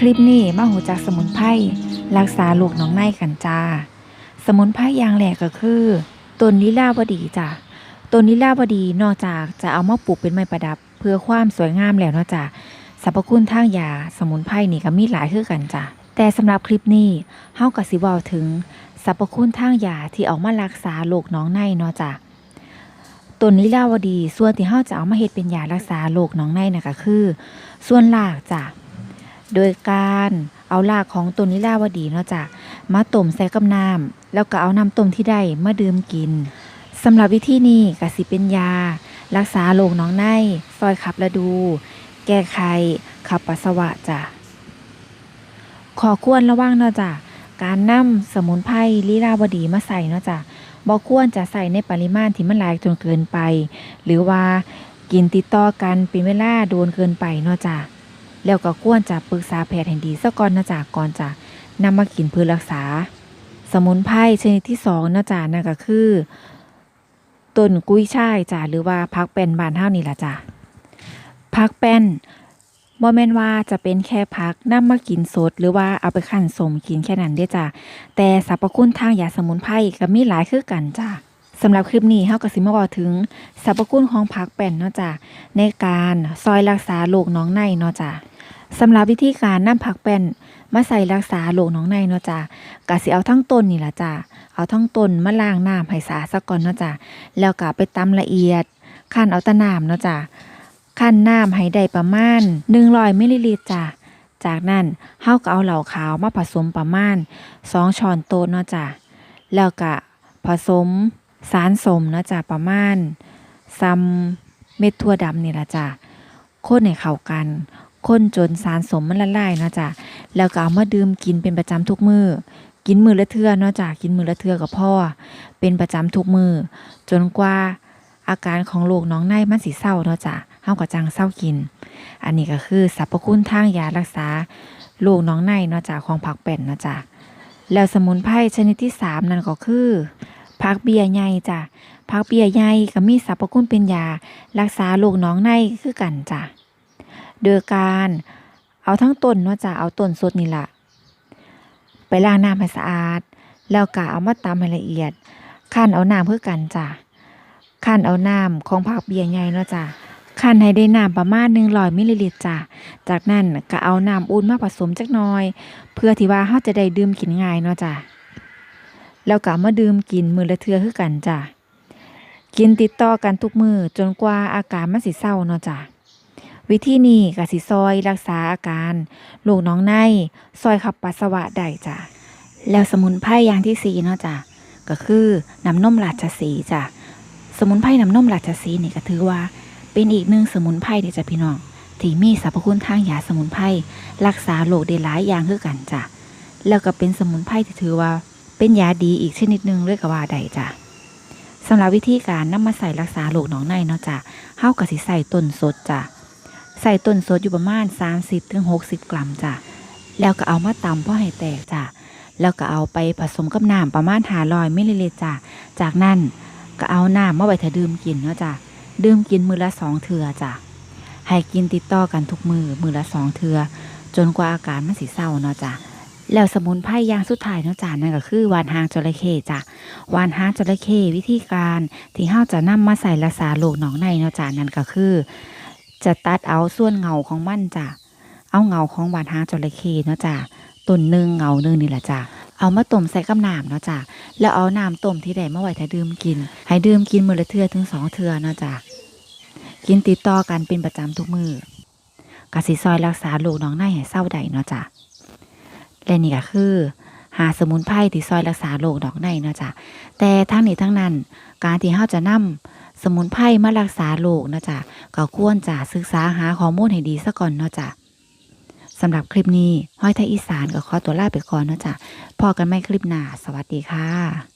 คลิปนี้มาหูจากสมุนไพรรักษาลูกน้องในกันจ้า สมุนไพรอย่างแรกก็คือต้นลิลาวดีจ้ะต้นลิลาวดีนอกจากจะเอามาปลูกเป็นไม้ประดับ เพื่อความสวยงามแล้วเนาะจ้ะสรรพคุณทางยาสมุนไพรนี่ก็มีหลายคือกันจ้ะแต่สำหรับคลิปนี้เฮาก็สิเว้าถึงสรรพคุณทางยาที่เอามารักษาโรคน้องในเนาะจ้ะต้นลิลาวดี ส่วนที่เฮาจะเอามาเฮ็ดเป็นยารักษาโรคน้องในน่ะก็คือ ส่วนรากจ้ะ โดยการเอารากของต้นนิลาวดีเนาะจ้ะมาต้มใส่กับน้ำแล้วก็เอาน้ำต้มที่ได้มาดื่มกินสำหรับวิธีนี้ก็สิเป็นยา รักษาโรคน้องในซอยขับระดู แก้ไขขับปัสสาวะจ้ะขอควรระวังเนาะจ้ะการนำสมุนไพรลีลาวดีมาใส่เนาะจ้ะบ่ควรจะใส่ในปริมาณที่มันหลายจนเกินไป หรือว่ากินติดต่อกันเป็นเวลาโดนเกินไปเนาะจ้ะ แล้วก็ควรจะปรึกษาแพทย์ให้ดีซะก่อนนะจ๊ะก่อนจะนำมากินเพื่อรักษา สมุนไพรชนิดที่สองนะจ๊ะนั่นก็คือต้นกุ้ยช่ายจ้ะหรือว่าพักเป็นบานเท่านี่ละจ้ะพักเป็นบ่แม่นว่าจะเป็นแค่พักนำมากินสด หรือว่าเอาไปคั่นสมกินแค่นั้นเด้จ้ะแต่สรรพคุณทางยาสมุนไพรก็มีหลายคือกันจ้ะสำหรับคลิปนี้เฮาก็สิมาบอกถึงสรรพคุณของผักแป้นเนาะจ้ะในการซอยรักษาโรคน้องในเนาะจ้ะ สำหรับวิธีการนำผักแป้นมาใส่รักษาโรคหนองในเนาะจ้ะกะสิเอาทั้งต้นนี่ล่ะจ้ะเอาทั้งต้นมาล้างน้ำให้สะอาดซะก่อนเนาะจ้ะแล้วก็ไปตำละเอียดคั่นเอาตะน้ำเนาะจ้ะคั่นน้ำให้ได้ประมาณ100มิลลิลิตรจ้ะจากนั้นเฮาก็เอาเหล่าขาวมาผสมประมาณ2ช้อนโต๊ะเนาะจ้ะแล้วก็ผสมสารสมเนาะจ้ะประมาณซ้ำเม็ดถั่วดำนี่ละจ้ะคนให้เข้ากัน คนจนสารสมมันละลายนะจ้ะแล้วก็เอามาดื่มกินเป็นประจำทุกมือกินมือละเทื่อเนาะจ้ะกินมือละเทื่อกับพ่อ เป็นประจำทุกมือจนกว่าอาการของโรคน้องในมันสิเศร้าเนาะจ้ะเฮาก็จังเศร้ากิน อันนี้ก็คือสรรพคุณทางยารักษาโรคน้องในเนาะจ้ะของผักแป้นเนาะจ้ะแล้วสมุนไพรชนิดที่สามนั่นก็คือผักเบี้ยใหญ่จ้ะผักเบี้ยใหญ่ก็มีสรรพคุณเป็นยา รักษาโรคน้องในคือกันจ้ะ โดยการเอาทั้งต้นเนาะจ้ะเอาต้นสดนี่ละไปล้างน้ำให้สะอาด แล้วก็เอามาตำให้ละเอียดคั่นเอาน้ำเพื่อกันจ้ะคั่นเอาน้ำของผักเบียใหญ่เนาะจ้ะคั่นให้ได้น้ำประมาณ100มิลลิลิตรจ้ะจากนั้นก็เอาน้ำอุ่นมาผสมจักน่อย เพื่อที่ว่าเราจะได้ดื่มกินง่ายเนาะจ้ะแล้วก็เอามาดื่มกินมือละเทือคือกันจ้ะกินติดต่อกันทุกมือจนกว่าอาการมันสิเศร้าเนาะจ้ะ วิธีนี้ก็สิซอยรักษาอาการโรคน้องใน ซอยขับปัสสาวะได้จ้ะ แล้วสมุนไพรอย่างที่สี่เนาะจ้ะ ก็คือน้ำนมราชสีจ้ะ สมุนไพรน้ำนมราชสีนี่ก็ถือว่า เป็นอีกหนึ่งสมุนไพรที่จ้ะพี่น้องที่มีสรรพคุณทางยาสมุนไพรรักษาโรคได้หลายอย่างคือกันจ้ะ แล้วก็เป็นสมุนไพรที่ถือว่า เป็นยาดีอีกชนิดหนึ่งเลยกว่าได้จ้ะสำหรับวิธีการนำมาใส่รักษาโรคหนองในเนาะจ้ะเฮาก็สิใส่ต้นสดจ้ะ ใส่ต้นสดอยู่ประมาณ 30-60 กรัมจ้ะ แล้วก็เอามาตำเพื่อให้แตกจ้ะ แล้วก็เอาไปผสมกับน้ำประมาณ500มิลลิลิตรจ้ะ จากนั้นก็เอาน้ำมาไว้ถ้าดื่มกินเนาะจ้ะ ดื่มกินมือละสองเทื่อจ้ะ ให้กินติดต่อกันทุกมือมือละสองเทื่อจนกว่าอาการมันสิเศร้าเนาะจ้ะแล้วสมุนไพรยางสุดท้ายเนาะจ้ะนั่นก็คือวานหางจระเข้จ้ะวานหางจระเข้วิธีการที่เฮาจะนำมาใส่รักษาโรคหนองในเนาะจ้ะนั่นก็คือ จะตัดเอาส่วนเงาของมันจ้ะ เอาเงาของวานหางจระเข้เนาะจ้ะต้นหนึ่งเงาหนึ่งนี่แหละจ้ะ เอามาต้มใส่กับน้ำเนาะจ้ะ แล้วเอาน้ำต้มที่ได้มาไว้ถ้าดื่มกิน ให้ดื่มกินมื้อละเทื่อถึงสองเทื่อเนาะจ้ะ กินติดต่อกันเป็นประจำทุกมื้อกะสิซอยรักษาโรคน้องในให้เศร้าได้เนาะจ้ะ และนี่ก็คือ หาสมุนไพรที่ซอยรักษาโรคน้องในเนาะจ้ะ แต่ทั้งนี้ทั้งนั้น การที่เฮาจะนำ สมุนไพรมารักษาโรคเนาะจ้ะก็ควรจะศึกษาหาข้อมูลให้ดีซะก่อนเนาะจ้ะสำหรับคลิปนี้ห้อยไทยอีสานก็ขอตัวลาไปก่อนเนาะจ้ะพอกันไม่คลิปหน้า สวัสดีค่ะ